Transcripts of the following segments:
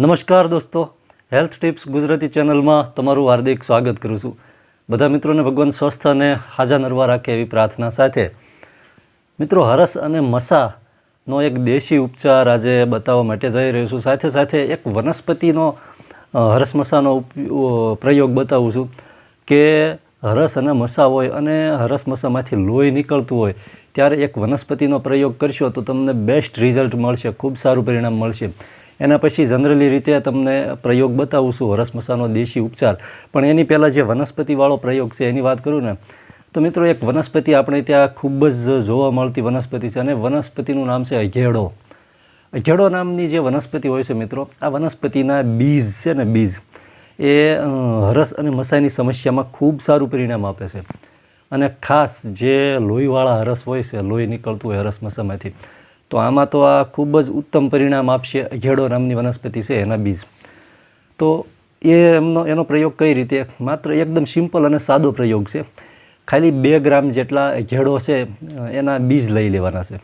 નમસ્કાર દોસ્તો. Health tips Gujarati ચેનલમાં તમારું હાર્દિક સ્વાગત કરું છું. બધા મિત્રોને ભગવાન સ્વસ્થ અને હાજા નરવા રાખે એવી પ્રાર્થના સાથે. મિત્રો, હરસ અને મસાનો એક દેશી ઉપચાર આજે બતાવવા માટે જઈ રહ્યો છું. સાથે સાથે એક વનસ્પતિનો હરસ મસાનો પ્રયોગ બતાવું છું કે હરસ અને મસા હોય અને હરસ મસામાંથી લોહી નીકળતું હોય ત્યારે એક વનસ્પતિનો પ્રયોગ કરશો તો તમને બેસ્ટ રિઝલ્ટ મળશે, ખૂબ સારું પરિણામ મળશે. એના પછી જનરલી રીતે તમને પ્રયોગ બતાવું છું, હરસ મસાનો, દેશી ઉપચાર. પણ એની પહેલાં જે વનસ્પતિવાળો પ્રયોગ છે, એની વાત કરું ને, તો મિત્રો એક વનસ્પતિ આપણે ત્યાં ખૂબ જ જોવા મળતી વનસ્પતિ છે અને વનસ્પતિનું નામ છે અઘેડો અઘેડો નામની જે વનસ્પતિ હોય છે મિત્રો, આ વનસ્પતિના બીજ છે ને બીજ, એ હરસ અને મસાઈની સમસ્યામાં ખૂબ સારું પરિણામ આપે છે. અને ખાસ જે લોહીવાળા હરસ હોય છે, લોહી નીકળતું હોય હરસ મસામાંથી તો આમાં તો આ ખૂબ જ ઉત્તમ પરિણામ આપશે અઘેડો નામની વનસ્પતિ છે એના બીજ. તો એ એમનો, એનો પ્રયોગ કઈ રીતે? માત્ર એકદમ સિમ્પલ અને સાદો પ્રયોગ છે. ખાલી બે ગ્રામ જેટલા ઘેડો છે, એના બીજ લઈ લેવાના છે.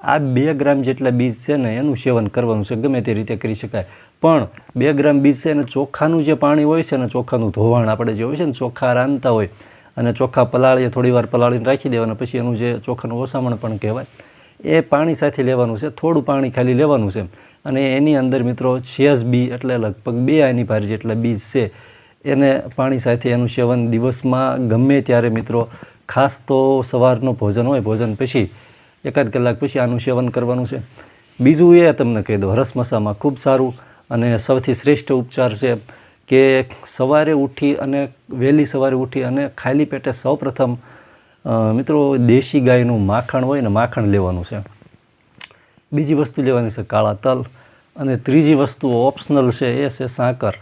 આ બે ગ્રામ જેટલા બીજ છે ને, એનું સેવન કરવાનું છે, ગમે તે રીતે કરી શકાય. પણ બે ગ્રામ બીજ છે ને, ચોખાનું જે પાણી હોય છે ને, ચોખાનું ધોવાણ આપણે જે હોય છે ને, ચોખા રાંધતા હોય અને ચોખા પલાળીએ થોડી વાર પલાળીને રાખી દેવાના, પછી એનું જે ચોખાનું ઓસામણ પણ કહેવાય. એ પાણી સાથે લેવાનું છે, થોડું પાણી ખાલી લેવાનું છે. અને એની અંદર મિત્રો છેસ બી એટલે લગભગ બે આની ભાર જેટલા બીજ છે. એને પાણી સાથે એનું સેવન દિવસમાં ગમે ત્યારે મિત્રો ખાસ તો સવારનો ભોજન હોય, ભોજન પછી એકાદ કલાક પછી આનું સેવન કરવાનું છે. બીજું એ તમને કહી દઉં હરસમસામાં ખૂબ સારું અને સૌથી શ્રેષ્ઠ ઉપચાર છે કે સવારે ઉઠી અને વહેલી સવારે ઉઠી અને ખાલી પેટે સૌપ્રથમ મિત્રો, દેશી ગાયનું માખણ હોય ને માખણ લેવાનું છે. બીજી વસ્તુ લેવાની છે કાળા તલ અને ત્રીજી વસ્તુ ઓપ્શનલ છે એ છે સાકર.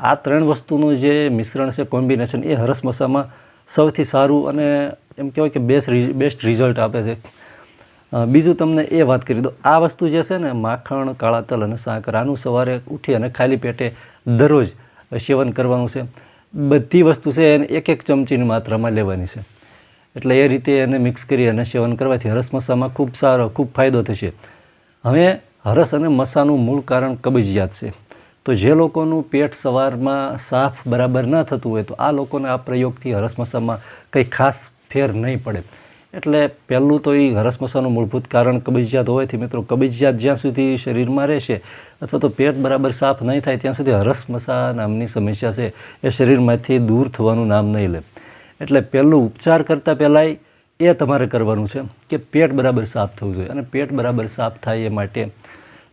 આ ત્રણ વસ્તુનું જે મિશ્રણ છે કોમ્બિનેશન એ હરસમસામાં સૌથી સારું અને એમ કહેવાય કે બેસ્ટ બેસ્ટ રિઝલ્ટ આપે છે. બીજું તમને એ વાત કરી દો, આ વસ્તુ જે છે ને માખણ, કાળા તલ અને સાકર, આનું સવારે ઉઠી અને ખાલી પેટે દરરોજ સેવન કરવાનું છે. બધી વસ્તુ છે એને એક એક ચમચીની માત્રામાં લેવાની છે. એટલે એ રીતે એને મિક્સ કરી અને સેવન કરવાથી હરસ મસામાં ખૂબ સારો, ખૂબ ફાયદો થશે. હવે હરસ અને મસાનું મૂળ કારણ કબજિયાત છે. તો જે લોકોનું પેટ સવારમાં સાફ બરાબર ન થતું હોય તો આ લોકોને આ પ્રયોગથી હરસ મસામાં કંઈ ખાસ ફેર નહીં પડે. એટલે પહેલું તો એ હરસ મસાનું મૂળભૂત કારણ કબજિયાત હોવાથી મિત્રો કબજિયાત જ્યાં સુધી શરીરમાં રહેશે અથવા તો પેટ બરાબર સાફ નહીં થાય ત્યાં સુધી હરસ મસા નામની સમસ્યા છે. એ શરીરમાંથી દૂર થવાનું નામ નહીં લે. એટલે પહેલું ઉપચાર કરતાં પહેલાંય એ તમારે કરવાનું છે કે પેટ બરાબર સાફ થવું જોઈએ. અને પેટ બરાબર સાફ થાય એ માટે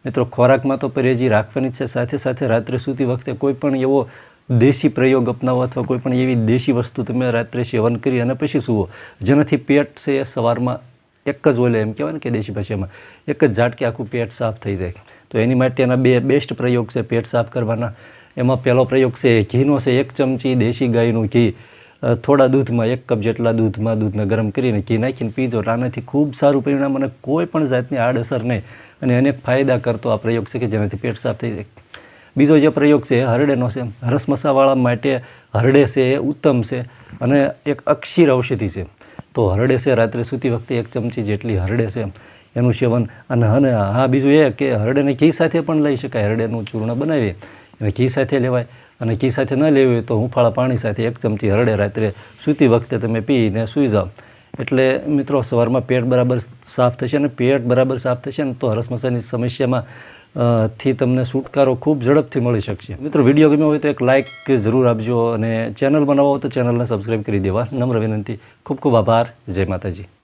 મિત્રો ખોરાકમાં તો પરેજી રાખવાની જ છે. સાથે સાથે રાત્રે સૂતી વખતે કોઈ પણ એવો દેશી પ્રયોગ અપનાવો અથવા કોઈ પણ એવી દેશી વસ્તુ તમે રાત્રે સેવન કરી અને પછી સૂવો. જેનાથી પેટ છે એ સવારમાં એક જ ઓલે એમ કહેવાય ને કે દેશી ભાષામાં એક જ ઝાટકે આખું પેટ સાફ થઈ જાય. તો એની માટેના બે બેસ્ટ પ્રયોગ છે પેટ સાફ કરવાના. એમાં પહેલો પ્રયોગ છે ઘીનો છે એક ચમચી દેશી ગાયનું ઘી. થોડા દૂધમાં, એક કપ જેટલા દૂધમાં દૂધને ગરમ કરીને ઘી નાખીને પીજો. એટલે આનાથી ખૂબ સારું પરિણામ અને કોઈ પણ જાતની આડઅસર નહીં. અને અનેક ફાયદા કરતો આ પ્રયોગ છે કે જેનાથી પેટ સાફ થઈ જાય. બીજો જે પ્રયોગ છે, હરડેનો છે. હરસ મસાવાળા માટે હરડે છે એ ઉત્તમ છે અને એક અક્ષીર ઔષધિ છે. તો હરડે છે, રાત્રે સૂતી વખતે એક ચમચી જેટલી હરડે છે. એનું સેવન અને અને હા બીજું એ કે હરડેને ઘી સાથે પણ લઈ શકાય. હરડેનું ચૂર્ણ બનાવીએ. અને ઘી સાથે લેવાય. અને ઘી સાથે ન લેવી હોય તો હુંફાળા પાણી સાથે એક ચમચી હરડે રાત્રે સૂતી વખતે તમે પીને સૂઈ જાઓ. એટલે મિત્રો, સવારમાં પેટ બરાબર સાફ થશે અને પેટ બરાબર સાફ થશે ને તો હરસમસાની સમસ્યામાં થી તમને છુટકારો ખૂબ ઝડપથી મળી શકશે. મિત્રો, વીડિયો ગમ્યો હોય તો એક લાઇક જરૂર આપજો અને ચેનલ બનાવો તો ચેનલને સબસ્ક્રાઈબ કરી દેવા. નમ્ર વિનંતી. ખૂબ ખૂબ આભાર. જય માતાજી.